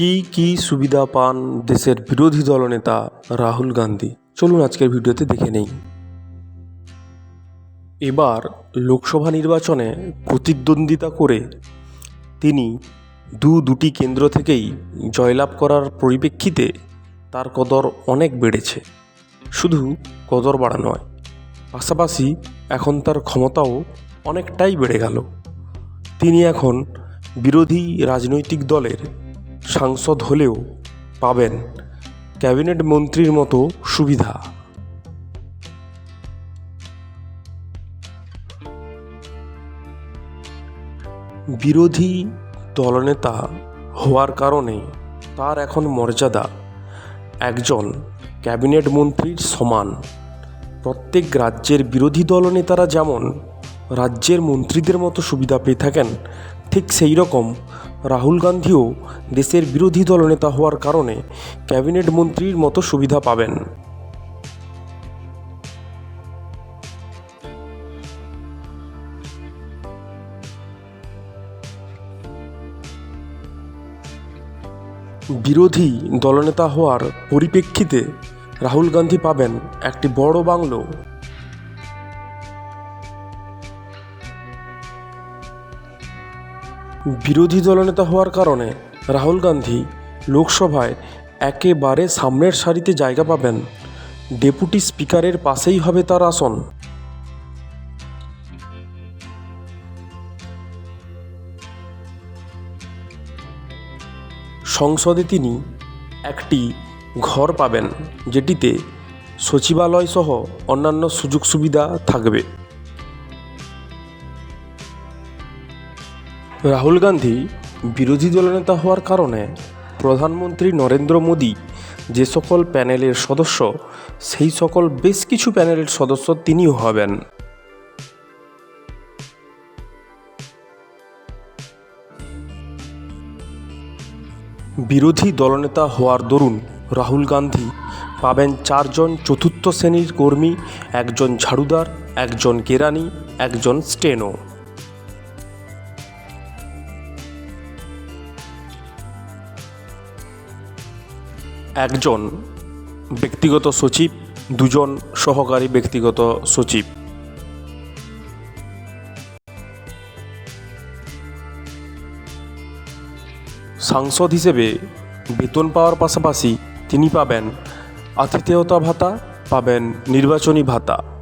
কী কী সুবিধা পান দেশের বিরোধী দলনেতা রাহুল গান্ধী? চলুন আজকের ভিডিওতে দেখে নেই। এবার লোকসভা নির্বাচনে প্রতিদ্বন্দ্বিতা করে তিনি দু দুটি কেন্দ্র থেকেই জয়লাভ করার পরিপ্রেক্ষিতে তার কদর অনেক বেড়েছে। শুধু কদর বাড়া নয়, পাশাপাশি এখন তার ক্ষমতাও অনেকটাই বেড়ে গেল। তিনি এখন বিরোধী রাজনৈতিক দলের সাংসদ হলেও পাবেন ক্যাবিনেট মন্ত্রীর মতো সুবিধা। বিরোধী দলনেতা হওয়ার কারণে তার এখন মর্যাদা একজন ক্যাবিনেট মন্ত্রীর সমান। প্রত্যেক রাজ্যের বিরোধী দলনেতারা যেমন রাজ্যের মন্ত্রীদের মতো সুবিধা পেয়ে থাকেন। ঠিক সেই রকম রাহুল গান্ধীও দেশের বিরোধী দলনেতা হওয়ার কারণে ক্যাবিনেট মন্ত্রীর মতো সুবিধা পাবেন। বিরোধী দলনেতা হওয়ার পরিপ্রেক্ষিতে রাহুল গান্ধী পাবেন একটি বড় বাংলো। বিরোধী দলনেতা হওয়ার কারণে রাহুল গান্ধী লোকসভায় একেবারে সামনের সারিতে জায়গা পাবেন। ডেপুটি স্পিকারের পাশেই হবে তার আসন। সংসদে তিনি একটি ঘর পাবেন, যেটিতে সচিবালয় সহ অন্যান্য সুযোগ সুবিধা থাকবে। রাহুল গান্ধী বিরোধী দলনেতা হওয়ার কারণে প্রধানমন্ত্রী নরেন্দ্র মোদী যে সকল প্যানেলের সদস্য, সেই সকল বেশ কিছু প্যানেলের সদস্য তিনিও হবেন। বিরোধী দলনেতা হওয়ার দরুন রাহুল গান্ধী পাবেন চারজন চতুর্থ শ্রেণির কর্মী, একজন ঝাড়ুদার, একজন কেরানি, একজন স্টেনো। একজন ব্যক্তিগত সচিব, দুজন সহকারী ব্যক্তিগত সচিব। সাংসদ হিসেবে বেতন পাওয়ার পাশাপাশি তিনি পাবেন আতিথেয়তা ভাতা, পাবেন নির্বাচনী ভাতা।